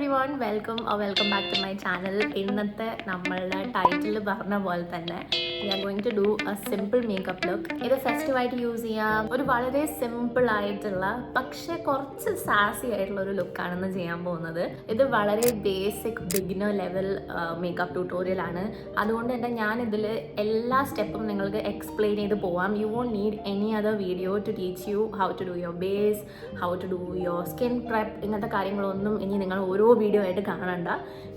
Everyone welcome welcome back to my channel ഇന്നത്തെ നമ്മളുടെ title പറഞ്ഞ പോലെ തന്നെ we going to do a simple makeup look ഇത് ഫെസ്റ്റീവായിട്ട് യൂസ് ചെയ്യാം. ഒരു വളരെ സിമ്പിൾ ആയിട്ടുള്ള പക്ഷെ കുറച്ച് സാസി ആയിട്ടുള്ള ഒരു ലുക്കാണെന്ന് ചെയ്യാൻ പോകുന്നത്. ഇത് വളരെ basic beginner level makeup tutorial ആണ്. അതുകൊണ്ട് തന്നെ ഞാൻ ഇതിൽ എല്ലാ സ്റ്റെപ്പും നിങ്ങൾക്ക് എക്സ്പ്ലെയിൻ ചെയ്ത് പോവാം. You won't need any other video to teach you how to do your base how to do your skin prep ഇങ്ങനത്തെ കാര്യങ്ങളൊന്നും ഇനി നിങ്ങൾ ഓരോ വീഡിയോ ആയിട്ട് കാണണ്ട.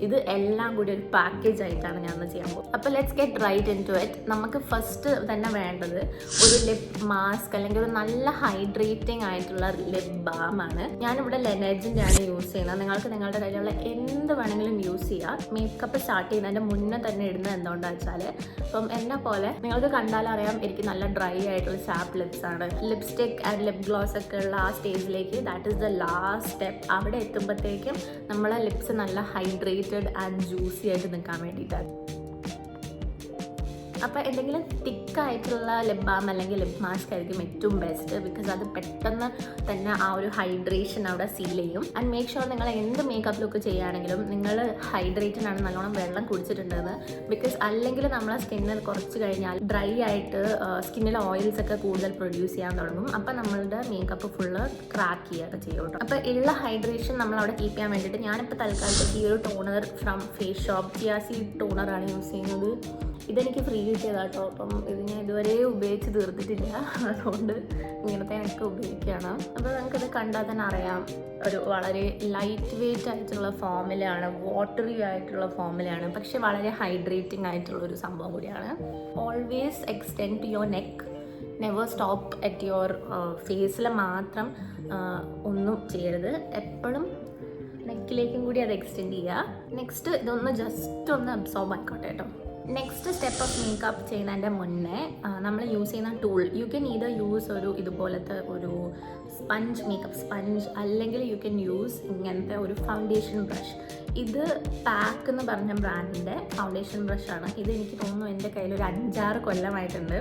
ഇത് എല്ലാം കൂടി ഒരു പാക്കേജ് ആയിട്ടാണ് ഞാൻ ചെയ്യാൻ പോകുന്നത്. അപ്പോൾ let's get right into it നമുക്ക് ഫസ്റ്റ് തന്നെ വേണ്ടത് ഒരു ലിപ് മാസ്ക് അല്ലെങ്കിൽ ഒരു നല്ല ഹൈഡ്രേറ്റിംഗ് ആയിട്ടുള്ള ലിപ് ബാം ആണ്. ഞാനിവിടെ ലെനർജിന്റെ ആണ് യൂസ് ചെയ്യുന്നത്. നിങ്ങൾക്ക് നിങ്ങളുടെ കയ്യിലുള്ള എന്ത് വേണമെങ്കിലും യൂസ് ചെയ്യാം. മേക്കപ്പ് സ്റ്റാർട്ട് ചെയ്യുന്നതിന്റെ മുന്നേ തന്നെ ഇടുന്നത് എന്തുകൊണ്ടാണെന്ന് വെച്ചാൽ അപ്പം എന്നെ പോലെ നിങ്ങൾക്ക് കണ്ടാലറിയാം എനിക്ക് നല്ല ഡ്രൈ ആയിട്ടുള്ള സാപ്പ് ലിപ്സ് ആണ്. ലിപ്സ്റ്റിക് ആൻഡ് ലിപ് ഗ്ലോസ് ഒക്കെ ഉള്ള ആ സ്റ്റേജിലേക്ക് that is the last step അവിടെ എത്തുമ്പോഴത്തേക്കും നമ്മളെ ലിപ്സ് നല്ല ഹൈഡ്രേറ്റഡ് ആൻഡ് ജ്യൂസി ആയിട്ട് നിൽക്കാൻ വേണ്ടിയിട്ടാണ്. അപ്പോൾ എന്തെങ്കിലും തിക്കായിട്ടുള്ള ലിപ് ബാം അല്ലെങ്കിൽ ലിപ് മാസ്ക് ആയിരിക്കും ഏറ്റവും ബെസ്റ്റ് ബിക്കോസ് അത് പെട്ടെന്ന് തന്നെ ആ ഒരു ഹൈഡ്രേഷൻ അവിടെ സീൽ ചെയ്യും. ആൻഡ് മേക്ക് ഷുവർ നിങ്ങൾ എന്ത് മേക്കപ്പ് ലുക്ക് ചെയ്യുകയാണെങ്കിലും നിങ്ങൾ ഹൈഡ്രേറ്റഡ് ആണ് നല്ലോണം വെള്ളം കുടിച്ചിട്ടുണ്ടെന്ന് ബിക്കോസ് അല്ലെങ്കിൽ നമ്മളെ സ്കിന്നിൽ കുറച്ച് കഴിഞ്ഞാൽ ഡ്രൈ ആയിട്ട് സ്കിന്നിൽ ഓയിൽസ് ഒക്കെ കൂടുതൽ പ്രൊഡ്യൂസ് ചെയ്യാൻ തുടങ്ങും. അപ്പോൾ നമ്മളുടെ മേക്കപ്പ് ഫുള്ള് ക്രാക്ക് ചെയ്യുകയൊക്കെ ചെയ്യും കേട്ടോ. അപ്പോൾ ഉള്ള ഹൈഡ്രേഷൻ നമ്മൾ അവിടെ കീപ്പ് ചെയ്യാൻ വേണ്ടിയിട്ട് ഞാനിപ്പോൾ തൽക്കാലത്തേക്ക് ഈ ഒരു ടോണർ ഫ്രം ഫേസ് ഷോപ്പ് ജിയാസി ടോണറാണ് യൂസ് ചെയ്യുന്നത്. ഇതെനിക്ക് ഫ്രീ കിട്ടിയതാട്ടോ അപ്പം ഇത് ഞാൻ ഇതുവരെ ഉപയോഗിച്ച് തീർത്തിട്ടില്ല. അതുകൊണ്ട് ഇങ്ങനത്തെ എനിക്ക് ഉപയോഗിക്കുകയാണ് അപ്പോൾ നമുക്കിത് കണ്ടാൽ തന്നെ അറിയാം. ഒരു വളരെ ലൈറ്റ് വെയിറ്റ് ആയിട്ടുള്ള ഫോമിലാണ് വാട്ടറി ആയിട്ടുള്ള ഫോമിലാണ് പക്ഷെ വളരെ ഹൈഡ്രേറ്റിംഗ് ആയിട്ടുള്ള ഒരു സംഭവം കൂടിയാണ്. Always extend to your neck never stop at your ഫേസിൽ മാത്രം ഒന്നും ചെയ്യരുത്. എപ്പോഴും നെക്കിലേക്കും കൂടി അത് എക്സ്റ്റെൻഡ് ചെയ്യുക. നെക്സ്റ്റ് ഇതൊന്ന് ജസ്റ്റ് ഒന്ന് അബ്സോർബ് ആയിക്കോട്ടെ കേട്ടോ. നെക്സ്റ്റ് സ്റ്റെപ്പ് ഓഫ് മേക്കപ്പ് ചെയ്യുന്നതിന്റെ മുന്നേ നമ്മൾ യൂസ് ചെയ്യുന്ന tool you can either use ഒരു ഇതുപോലത്തെ ഒരു സ്പഞ്ച് മേക്കപ്പ് സ്പഞ്ച് അല്ലെങ്കിൽ യു ക്യാൻ യൂസ് ഇങ്ങനത്തെ ഒരു ഫൗണ്ടേഷൻ ബ്രഷ് ഇത് പാക്ക് എന്ന് പറഞ്ഞ ബ്രാൻഡിന്റെ ഫൗണ്ടേഷൻ ബ്രഷാണ് ഇത് എനിക്ക് തോന്നുന്നു എന്റെ കയ്യിൽ ഒരു അഞ്ചാറ് കൊല്ലമായിട്ടുണ്ട്.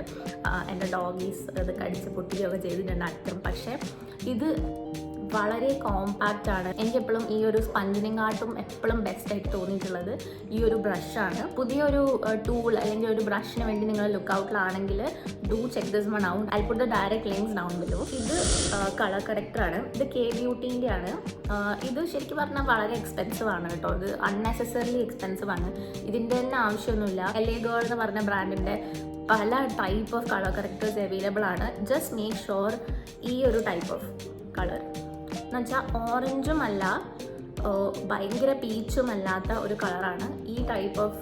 എന്റെ ഡോഗീസ് ഇത് കടിച്ച് പൊട്ടുകയൊക്കെ ചെയ്തിട്ടുണ്ട് അറ്റം പക്ഷേ ഇത് വളരെ കോമ്പാക്റ്റ് ആണ്. എനിക്ക് എപ്പോഴും ഈ ഒരു സ്പഞ്ചിനെങ്കാട്ടും എപ്പോഴും ബെസ്റ്റ് ആയിട്ട് തോന്നിയിട്ടുള്ളത് ഈ ഒരു ബ്രഷാണ് പുതിയൊരു ടൂൾ അല്ലെങ്കിൽ ഒരു ബ്രഷിന് വേണ്ടി നിങ്ങൾ look ഔട്ടിലാണെങ്കിൽ do check this one out I the direct links down below ഇത് കളർ കറക്റ്ററാണ് ഇത് കെ ബ്യൂട്ടീന്റെ ആണ്. ഇത് ശരിക്കും പറഞ്ഞാൽ വളരെ എക്സ്പെൻസീവ് ആണ് കേട്ടോ. ഇത് അൺനെസസറിലി എക്സ്പെൻസീവ് ആണ്. ഇതിന്റെ തന്നെ ആവശ്യമൊന്നുമില്ല. എൽ എ ഗേൾ എന്ന് പറഞ്ഞ ബ്രാൻഡിന്റെ പല type of colour correctors available ആണ്. ജസ്റ്റ് മേക്ക് ഷുവർ ഈ ഒരു ടൈപ്പ് ഓഫ് കളർ എന്നുവെച്ചാൽ ഓറഞ്ചും അല്ല ഭയങ്കര പീച്ചും അല്ലാത്ത ഒരു കളറാണ്. ഈ ടൈപ്പ് ഓഫ്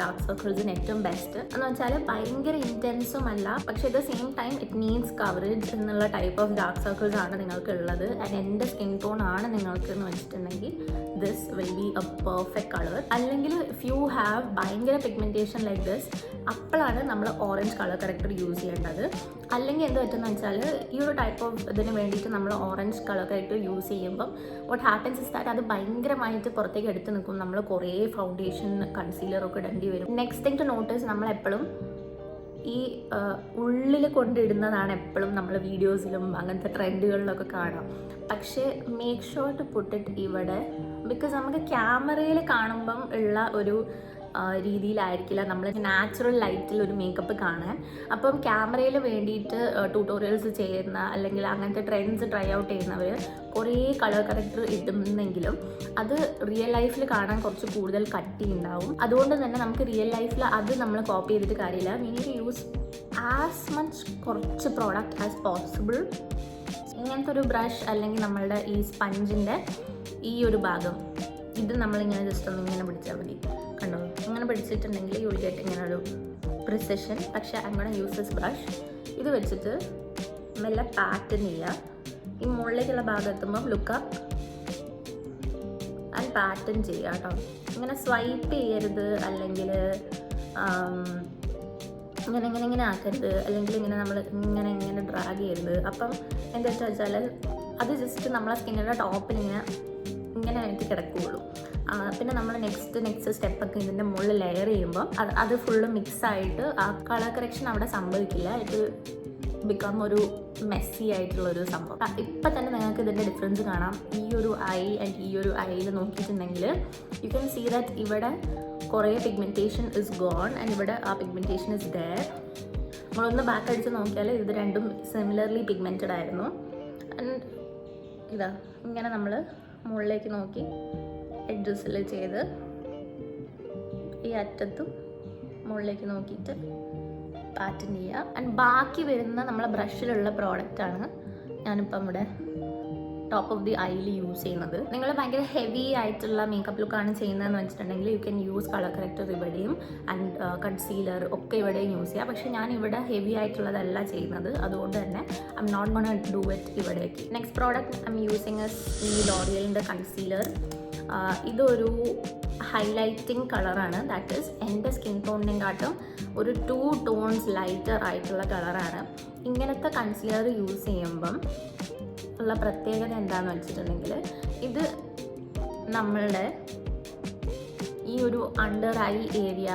ഡാർക്ക് സർക്കിൾസിന് ഏറ്റവും ബെസ്റ്റ് എന്ന് വെച്ചാൽ ഭയങ്കര ഇന്റൻസും അല്ല. പക്ഷേ at the same time it means coverage എന്നുള്ള ടൈപ്പ് ഓഫ് ഡാർക്ക് സർക്കിൾസ് ആണ് നിങ്ങൾക്ക് ഉള്ളത് ആൻഡ് എന്റെ സ്കിൻ ടോൺ ആണ് നിങ്ങൾക്ക് എന്ന് വെച്ചിട്ടുണ്ടെങ്കിൽ this will be a perfect colour അല്ലെങ്കിൽ ഇഫ് യു ഹാവ് ഭയങ്കര പിഗ്മെന്റേഷൻ ലൈക്ക് ദിസ് അപ്പോഴാണ് നമ്മൾ ഓറഞ്ച് കളർ കറക്റ്റർ യൂസ് ചെയ്യേണ്ടത്. അല്ലെങ്കിൽ എന്ത് പറ്റുന്ന വെച്ചാൽ ഈ ഒരു ടൈപ്പ് ഓഫ് ഇതിന് വേണ്ടിയിട്ട് നമ്മൾ ഓറഞ്ച് കളർ കറക്റ്റർ യൂസ് ചെയ്യുമ്പം വാട്ട് ഹാപ്പൻസ് ഇസ് ദാറ്റ് അത് ഭയങ്കരമായിട്ട് പുറത്തേക്ക് എടുത്ത് നിൽക്കും. നമ്മൾ കുറേ ഫൗണ്ടേഷൻ കൺസീലറൊക്കെ ഇടേണ്ടി വരും. നെക്സ്റ്റ് തിങ് ടു നോട്ടീസ് നമ്മൾ എപ്പോഴും ഈ ഉള്ളിൽ കൊണ്ടിടുന്നതാണ് എപ്പോഴും നമ്മൾ വീഡിയോസിലും അങ്ങനത്തെ ട്രെൻഡുകളിലൊക്കെ കാണാം. പക്ഷേ മേക്ക് ഷുവർ ടു പുട്ടിട്ട് ഇവിടെ ബിക്കോസ് നമുക്ക് ക്യാമറയിൽ കാണുമ്പം ഉള്ള ഒരു രീതിയിലായിരിക്കില്ല. നമ്മൾ നാച്ചുറൽ ലൈറ്റിൽ ഒരു മേക്കപ്പ് കാണാൻ. അപ്പം ക്യാമറയിൽ വേണ്ടിയിട്ട് ട്യൂട്ടോറിയൽസ് ചെയ്യുന്ന അല്ലെങ്കിൽ അങ്ങനത്തെ ട്രെൻഡ്സ് ട്രൈ ഔട്ട് ചെയ്യുന്നവർ കുറേ കളർ കറക്റ്റർ ഇടുന്നെങ്കിലും അത് റിയൽ ലൈഫിൽ കാണാൻ കുറച്ച് കൂടുതൽ കട്ടി ഉണ്ടാവും അതുകൊണ്ട് തന്നെ നമുക്ക് റിയൽ ലൈഫിൽ അത് നമ്മൾ കോപ്പി ചെയ്തിട്ട് കാര്യമില്ല. വി യൂസ് ആസ് മച്ച് കുറച്ച് പ്രോഡക്റ്റ് ആസ് പോസിബിൾ ഇങ്ങനത്തെ ഒരു ബ്രഷ് അല്ലെങ്കിൽ നമ്മളുടെ ഈ സ്പഞ്ചിന്റെ ഈ ഒരു ഭാഗം. ഇത് നമ്മളിങ്ങനെ ജസ്റ്റ് ഒന്ന് ഇങ്ങനെ പിടിച്ചാൽ മതി. ഇങ്ങനെ പിടിച്ചിട്ടുണ്ടെങ്കിൽ യു വിൽ ഗെറ്റ് ഇങ്ങനെ ഒരു പ്രിസിഷൻ പക്ഷേ അങ്ങനെ യൂസ് ദിസ് ബ്രഷ് ഇത് വെച്ചിട്ട് മെല്ലെ പാറ്റേൺ ചെയ്യുക. ഈ മുകളിലേക്കുള്ള ഭാഗം ലുക്കപ്പ് ആൻഡ് പാറ്റേൺ ചെയ്യുക കേട്ടോ. ഇങ്ങനെ സ്വൈപ്പ് ചെയ്യരുത് അല്ലെങ്കിൽ ഇങ്ങനെ ഇങ്ങനെ ഇങ്ങനെ ആക്കരുത്. അല്ലെങ്കിൽ ഇങ്ങനെ നമ്മൾ ഇങ്ങനെ ഇങ്ങനെ ഡ്രാഗ് ചെയ്യരുത്. അപ്പം എന്താ വെച്ചാൽ അത് ജസ്റ്റ് നമ്മളെ സ്കിന്നിന്റെ ടോപ്പിൽ ഇങ്ങനെ ഇങ്ങനെ എനിക്ക് കിടക്കുകയുള്ളൂ പിന്നെ നമ്മൾ നെക്സ്റ്റ് നെക്സ്റ്റ് സ്റ്റെപ്പൊക്കെ ഇതിന്റെ മുകളിൽ ലെയർ ചെയ്യുമ്പോൾ അത് അത് ഫുള്ള് മിക്സായിട്ട് ആ കളർ കറക്ഷൻ അവിടെ സംഭവിക്കില്ല. ഇത് ബിക്കം ഒരു മെസ്സി ആയിട്ടുള്ള ഒരു സംഭവം ഇപ്പം തന്നെ നിങ്ങൾക്ക് ഇതിന്റെ ഡിഫറൻസ് കാണാം. ഈ ഒരു ഐ ആൻഡ് ഈ ഒരു ഐയിൽ നോക്കിയിട്ടുണ്ടെങ്കിൽ യു ക്യാൻ സീ ദാറ്റ് ഇവിടെ കുറേ പിഗ്മെന്റേഷൻ ഇസ് ഗോൺ ആൻഡ് ഇവിടെ ആ പിഗ്മെന്റേഷൻ ഇസ് ഡയർ നമ്മളൊന്ന് ബാക്ക് അടിച്ച് നോക്കിയാൽ ഇത് രണ്ടും സിമിലർലി പിഗ്മെന്റഡ് ആയിരുന്നു. ആൻഡ് ഇതാ ഇങ്ങനെ നമ്മൾ മുകളിലേക്ക് നോക്കി. എഡ്ജസിൽ ചെയ്ത് ഈ അറ്റത്തും മുകളിലേക്ക് നോക്കിയിട്ട് പാറ്റേൺ ചെയ്യുക. ആൻഡ് ബാക്കി വരുന്ന നമ്മളെ ബ്രഷിലുള്ള പ്രോഡക്റ്റാണ് ഞാനിപ്പം ഇവിടെ ടോപ്പ് ഓഫ് ദി ഐയിൽ യൂസ് ചെയ്യുന്നത്. നിങ്ങൾ ഭയങ്കര ഹെവി ആയിട്ടുള്ള മേക്കപ്പ് ലുക്കാണ് ചെയ്യുന്നതെന്ന് വെച്ചിട്ടുണ്ടെങ്കിൽ you can use colour corrector ഇവിടെയും ആൻഡ് കൺസീലർ ഒക്കെ ഇവിടെയും യൂസ് ചെയ്യാം. പക്ഷേ ഞാൻ ഇവിടെ ഹെവി ആയിട്ടുള്ളതല്ല ചെയ്യുന്നത്. അതുകൊണ്ട് തന്നെ I'm not gonna do it ഇവിടേക്ക് next product I'm using ഈ ലോറിയലിന്റെ കൺസീലർ ഇതൊരു ഹൈലൈറ്റിംഗ് കളറാണ് ദാറ്റ് ഈസ് എന്റെ സ്കിൻ ടോണിനെ കാട്ടും ഒരു ടു ടോൺസ് ലൈറ്റർ ആയിട്ടുള്ള കളറാണ് ഇങ്ങനത്തെ കൺസിലർ യൂസ് ചെയ്യുമ്പം ഉള്ള പ്രത്യേകത എന്താണെന്ന് വെച്ചിട്ടുണ്ടെങ്കിൽ ഇത് നമ്മളുടെ ഈ ഒരു അണ്ടർ ഐ ഏരിയ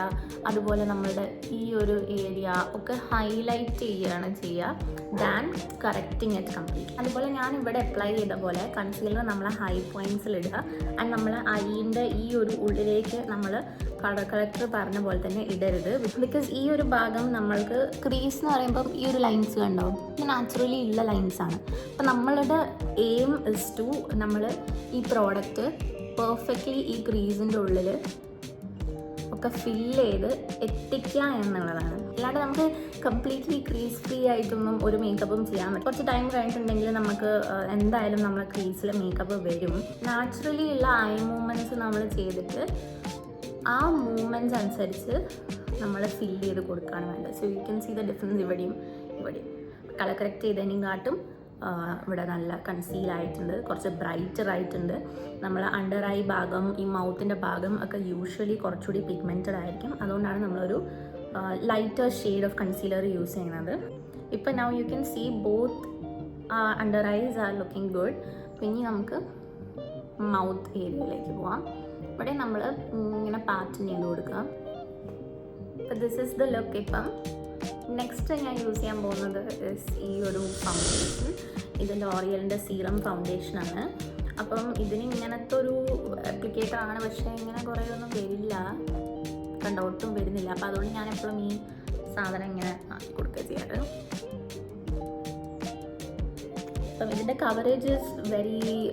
അതുപോലെ നമ്മളുടെ ഈ ഒരു ഏരിയ ഒക്കെ ഹൈലൈറ്റ് ചെയ്യുകയാണ് ചെയ്യുക. ദാൻ കറക്റ്റിങ് ഇറ്റ് കംപ്ലീറ്റ് അതുപോലെ ഞാൻ ഇവിടെ അപ്ലൈ ചെയ്ത പോലെ കൺസീലർ നമ്മൾ ഹൈ പോയിന്റ്സിൽ ഇടുക. ആൻഡ് നമ്മൾ ഐന്റെ ഈ ഒരു ഉള്ളിലേക്ക് നമ്മൾ കളർ കളക്ടർ പറഞ്ഞ പോലെ തന്നെ ഇടരുത്. ബിക്കോസ് ഈ ഒരു ഭാഗം നമ്മൾക്ക് ക്രീസ് എന്ന് പറയുമ്പം ഈ ഒരു ലൈൻസ് കണ്ടോ? ഇത് നാച്ചുറലി ഉള്ള ലൈൻസ് ആണ്. അപ്പം നമ്മളുടെ എയിം ഇസ് ടു നമ്മൾ ഈ പ്രോഡക്റ്റ് പെർഫെക്റ്റ്ലി ഈ ക്രീസിന്റെ ഉള്ളിൽ ഒക്കെ ഫില്ല് ചെയ്ത് എത്തിക്കുക എന്നുള്ളതാണ്. അല്ലാണ്ട് നമുക്ക് കംപ്ലീറ്റ്ലി ക്രീസ് ഫ്രീ ആയിട്ടൊന്നും ഒരു മേക്കപ്പും ചെയ്യാൻ പറ്റും കുറച്ച് ടൈം കഴിഞ്ഞിട്ടുണ്ടെങ്കിൽ നമുക്ക് എന്തായാലും നമ്മളെ ക്രീസിൽ മേക്കപ്പ് വരും. നാച്ചുറലി ഉള്ള ഐ മൂവ്മെന്റ്സ് നമ്മൾ ചെയ്തിട്ട് ആ മൂവ്മെന്റ്സ് അനുസരിച്ച് നമ്മൾ ഫില്ല് ചെയ്ത് കൊടുക്കുകയാണ് വേണ്ടത്. So you can see the difference ഇവിടെയും ഇവിടെയും. കളർ കറക്റ്റ് ചെയ്തതിനെയും കാട്ടും ഇവിടെ നല്ല കൺസീൽ ആയിട്ടുണ്ട്. കുറച്ച് ബ്രൈറ്റർ ആയിട്ടുണ്ട്. നമ്മൾ അണ്ടർ ഐ ഭാഗം ഈ മൗത്തിന്റെ ഭാഗം ഒക്കെ യൂഷ്വലി കുറച്ചുകൂടി പിഗ്മെന്റഡ് ആയിരിക്കും. അതുകൊണ്ടാണ് നമ്മളൊരു lighter shade of concealer use ചെയ്യുന്നത്. ഇപ്പം now you can see both under eyes are looking good പിന്നെ നമുക്ക് മൗത്ത് ഏരിയയിലേക്ക് പോവാം. ഇവിടെ നമ്മൾ ഇങ്ങനെ പാറ്റേൺ ചെയ്ത് അപ്പോൾ ദിസ് ഇസ് ദ ലുക്ക് ഇപ്പം. നെക്സ്റ്റ് ഞാൻ യൂസ് ചെയ്യാൻ പോകുന്നത് ഈ ഒരു ഫൗണ്ടേഷൻ ഇത് ലോറിയലിന്റെ സീറം ഫൗണ്ടേഷനാണ് അപ്പം ഇതിന് ഇങ്ങനത്തെ ഒരു ആണ്. പക്ഷേ ഇങ്ങനെ കുറേ ഒന്നും വരില്ല. കണ്ട? ഒട്ടും വരുന്നില്ല. അപ്പം അതുകൊണ്ട് ഞാൻ എപ്പോഴും ഈ സാധനം ഇങ്ങനെ ആക്കി കൊടുക്കുക ചെയ്യാറ്. അപ്പം ഇതിന്റെ കവറേജ് വെരി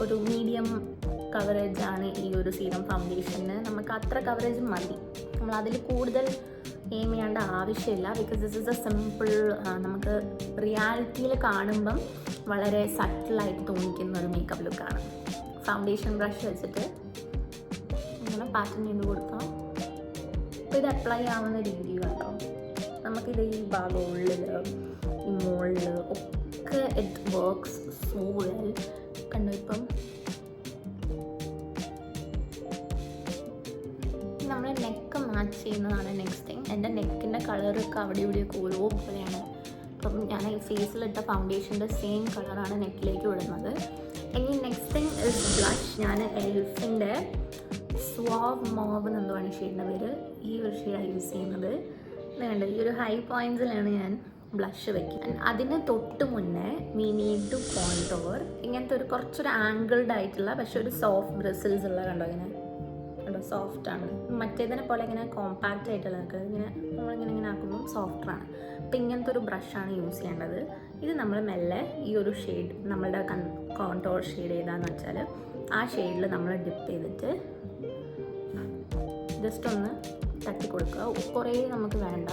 ഒരു മീഡിയം കവറേജ് ആണ് ഈ ഒരു സീറം ഫൗണ്ടേഷന് നമുക്ക് അത്ര കവറേജ് മതി. നമ്മൾ അതിൽ കൂടുതൽ എയിം ചെയ്യേണ്ട ആവശ്യമില്ല. Because this is a simple നമുക്ക് റിയാലിറ്റിയിൽ കാണുമ്പം വളരെ സട്ടിലായിട്ട് തോന്നിക്കുന്ന ഒരു മേക്കപ്പ് ലുക്കാണ് ഫൗണ്ടേഷൻ ബ്രഷ് വെച്ചിട്ട് ഇങ്ങനെ പാറ്റേൺ ചെയ്ത് കൊടുക്കാം. അപ്പോൾ ഇത് അപ്ലൈ ആവുന്ന രീതി കേട്ടോ നമുക്കിത് ഈ ഭാഗം ഉള്ളിൽ ഈ ഒക്കെ ഇറ്റ് വർക്ക്സ് സോ വെൽ എന്റെ നെക്കിന്റെ കളറൊക്കെ അവിടെ ഇവിടെയൊക്കെ ഓരോ പോലെയാണ് അപ്പം ഞാൻ ഈ ഫേസിലിട്ട ഫൗണ്ടേഷന്റെ സെയിം കളറാണ് നെക്കിലേക്ക് വിടുന്നത് ഇനി നെക്സ്റ്റ് തിങ് ഇസ് ബ്ലഷ് ഞാൻ എൽഫിന്റെ സ്വാവ് മോവ് എന്നെന്താണ് ഷെയ്ഡിന്റെ പേര് ഈ ഒരു ഷെയ്ഡാണ് യൂസ് ചെയ്യുന്നത്. വേണ്ട ഈ ഒരു ഹൈ പോയിൻസിലാണ് ഞാൻ ബ്ലഷ് വെക്കുന്നത് അതിന് തൊട്ട് മുന്നേ വി നീഡ് ടു കോൺടോർ ഇങ്ങനത്തെ ഒരു കുറച്ചൊരു ആംഗിൾഡ് ആയിട്ടുള്ള പക്ഷെ ഒരു സോഫ്റ്റ് ബ്രിസിൽസ് ഉള്ള കണ്ടോ ഇങ്ങനെ? സോഫ്റ്റ് ആണ്. മറ്റേതിനെ പോലെ ഇങ്ങനെ കോമ്പാക്റ്റ് ആയിട്ടുള്ള ഇങ്ങനെ നമ്മളിങ്ങനെ ഇങ്ങനെ ആക്കുമ്പോൾ സോഫ്റ്റർ ആണ്. അപ്പം ഇങ്ങനത്തെ ഒരു ബ്രഷാണ് യൂസ് ചെയ്യേണ്ടത്. ഇത് നമ്മൾ മെല്ലെ ഈ ഒരു ഷെയ്ഡ് നമ്മളുടെ കൺ കോൺടോർ ഷെയ്ഡ് ഏതാണെന്ന് വെച്ചാൽ ആ ഷെയ്ഡിൽ നമ്മൾ ഡിപ്പ് ചെയ്തിട്ട് ജസ്റ്റ് ഒന്ന് തട്ടി കൊടുക്കുക. കുറേ നമുക്ക് വേണ്ട.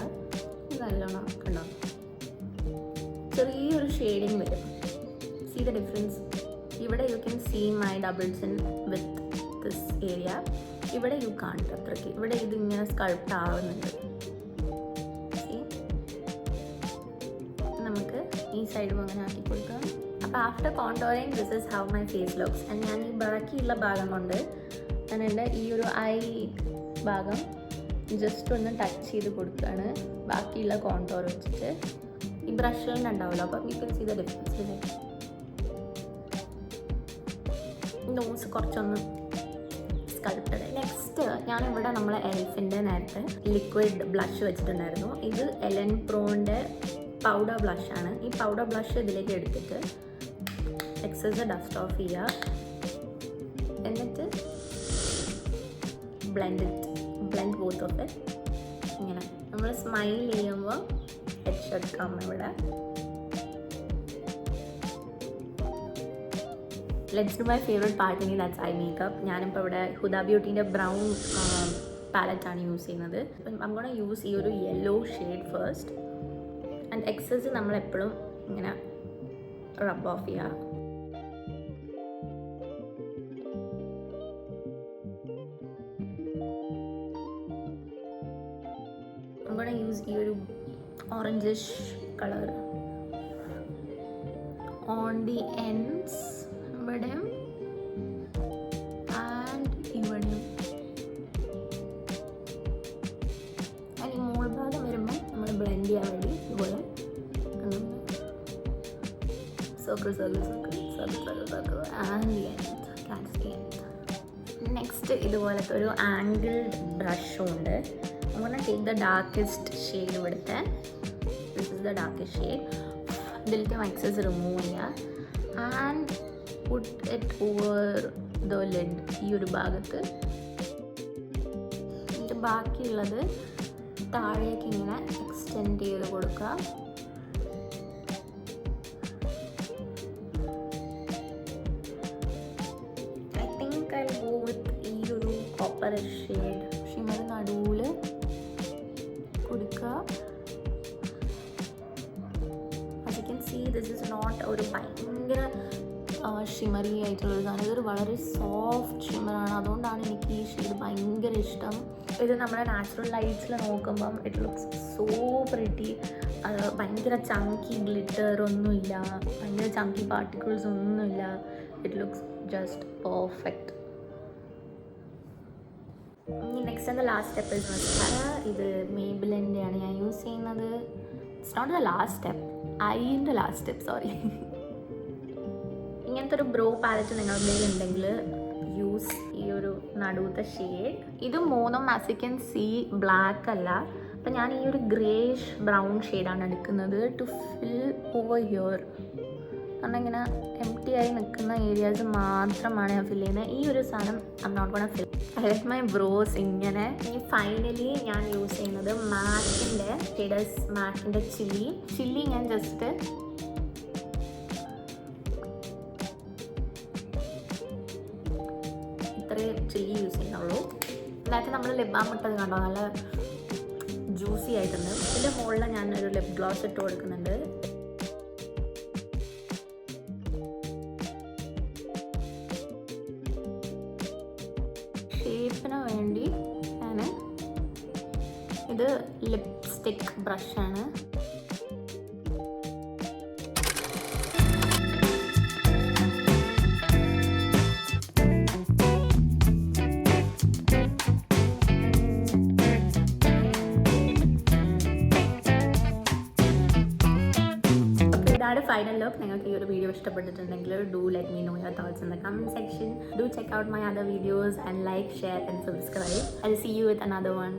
നല്ലോണം കണ്ടോ? ചെറിയൊരു ഷെയ്ഡിങ് വരും. സീ ദ ഡിഫറൻസ് ഇവിടെ you can see my doubles in with this area ഇവിടെ യു കാണിട്ട് അത്രയ്ക്ക് ഇവിടെ ഇത് ഇങ്ങനെ സ്കൾപ്റ്റ് ആവുന്നുണ്ട്? നമുക്ക് ഈ സൈഡും അങ്ങനെ ആക്കി കൊടുക്കാം. അപ്പോൾ after contouring this is how my face looks and ഞാൻ ഈ ബാക്കിയുള്ള ഭാഗം കൊണ്ട് ഞാൻ എന്റെ ഈ ഒരു ഐ ഭാഗം ജസ്റ്റ് ഒന്ന് ടച്ച് ചെയ്ത് കൊടുക്കുകയാണ്. ബാക്കിയുള്ള കോണ്ടോർ വെച്ചിട്ട്. ഈ ബ്രഷിൽ ഉണ്ടാവുമല്ലോ. അപ്പം you can see the difference nose കുറച്ചൊന്ന് സ്കൾപ്റ്റഡ് നെക്സ്റ്റ് ഞാനിവിടെ നമ്മൾ എൽഫിന്റെ നേരത്തെ ലിക്വിഡ് ബ്ലഷ് വെച്ചിട്ടുണ്ടായിരുന്നു. ഇത് എലൻ പ്രോന്റെ പൗഡർ ബ്ലഷാണ് ഈ പൗഡർ ബ്ലഷ് ഇതിലേക്ക് എടുത്തിട്ട് എക്സസ് ഡസ്റ്റ് ഓഫ് ചെയ്യുക. എന്നിട്ട് ബ്ലെൻഡ് ബ്ലെൻഡ് ബോത്ത് ഇങ്ങനെ. നമ്മൾ സ്മൈൽ ചെയ്യുമ്പോൾ ഹെഡ് ഷർട്ട് ഇവിടെ. ലെറ്റ്സ് ഡു മൈ ഫേവറേറ്റ് ഇനി ദാറ്റ്സ് ഐ മേക്കപ്പ് ഞാനിപ്പോൾ ഇവിടെ ഹുദ ബ്യൂട്ടീന്റെ ബ്രൗൺ പാലറ്റാണ് യൂസ് ചെയ്യുന്നത്. അപ്പം ഗോണ യൂസ് ഈ ഒരു yellow shade first and excess നമ്മളെപ്പോഴും ഇങ്ങനെ റബ് ഓഫ് ചെയ്യുക use ഈ ഒരു orangish colour on the ends ഇവിടെയും ആൻഡ് ഇവിടെയും അല്ലെങ്കിൽ മോൾ ഭാഗം വരുമ്പോൾ നമ്മൾ ബ്ലെൻഡ് ചെയ്യാൻ വേണ്ടി ഇതുപോലെ circle circle circle circle circle and next ഇതുപോലത്തെ ഒരു ആംഗിൾ ബ്രഷും ഉണ്ട്. അങ്ങനെ ടേക്ക് ദ ഡാർക്കസ്റ്റ് ഷെയ്ഡ് ഇവിടുത്തെ. ദ ഡാർക്കസ്റ്റ് ഷെയ്ഡ് ഇതിലത്തെ എക്സസ് റിമൂവ് ചെയ്യുക. And put it over the lid ഈ ഒരു ഭാഗത്ത്. എന്നിട്ട് ബാക്കിയുള്ളത് താഴേക്ക് ഇങ്ങനെ എക്സ്റ്റെൻഡ് ചെയ്ത് കൊടുക്കുക. I think I go with ഈ ഒരു കോപ്പർ ഷിമറി ആയിട്ടുള്ളൊരു സാധനം ഇതൊരു വളരെ സോഫ്റ്റ് ഷിമറാണ് അതുകൊണ്ടാണ് എനിക്ക് ഈ ഷെയ്ഡ് ഭയങ്കര ഇഷ്ടം. ഇത് നമ്മുടെ നാച്ചുറൽ ലൈറ്റ്സിൽ നോക്കുമ്പം ഇറ്റ് ലുക്സ് സോ പ്രിറ്റി ഭയങ്കര ചങ്കി ഗ്ലിറ്റർ ഒന്നുമില്ല. ഭയങ്കര ചങ്കി പാർട്ടിക്കിൾസ് ഒന്നുമില്ല. It looks just perfect next and last step എന്ന് മസ്കാര ഇത് മേബിലിന്റെയാണ് ഞാൻ യൂസ് ചെയ്യുന്നത്. It's not the last step ഐന്റെ ലാസ്റ്റ് സ്റ്റെപ്പ് സോറി ഇങ്ങനത്തെ ഒരു ബ്രോ പാലറ്റ് നിങ്ങളുടെ കയ്യിൽ ഉണ്ടെങ്കിൽ യൂസ് ഈ ഒരു നടുവത്തെ ഷെയ്ഡ് ഇത് മൂന്നും അസിക്കൻ സി ബ്ലാക്ക് അല്ല. അപ്പം ഞാൻ ഈ ഒരു ഗ്രേഷ് ബ്രൗൺ ഷെയ്ഡാണ് എടുക്കുന്നത് ടു ഫിൽ ഓവർ ഹിയർ കാരണം ഇങ്ങനെ എം ടി ആയി നിൽക്കുന്ന ഏരിയാസ് മാത്രമാണ് ഞാൻ ഫിൽ ചെയ്യുന്നത്. ഈ ഒരു സാധനം I not gonna fill I like my brows ഇങ്ങനെ. ഈ ഫൈനലി ഞാൻ യൂസ് ചെയ്യുന്നത് മാക്കിന്റെ ഷെയ്ഡേഴ്സ് മാക്കിന്റെ ചില്ലി ചില്ലി ഞാൻ ജസ്റ്റ് ഇത്രേ ചില്ലി യൂസ് ചെയ്യുന്നുള്ളൂ. നേരത്തെ നമ്മൾ ലിപ് ബാം ഇട്ടത് കണ്ടോ? നല്ല ജ്യൂസി ആയിട്ടുണ്ട്. ഇതിന്റെ മുകളിൽ ഞാൻ ഒരു ലിപ് ഗ്ലോസ് ഇട്ട് കൊടുക്കുന്നുണ്ട്. ഫൈനൽ ലുക്ക് നിങ്ങൾക്ക് ഈ ഒരു വീഡിയോ ഇഷ്ടപ്പെട്ടിട്ടുണ്ടെങ്കിൽ do let me know your thoughts in the comment section do check out my other videos and like share and subscribe I see you with another one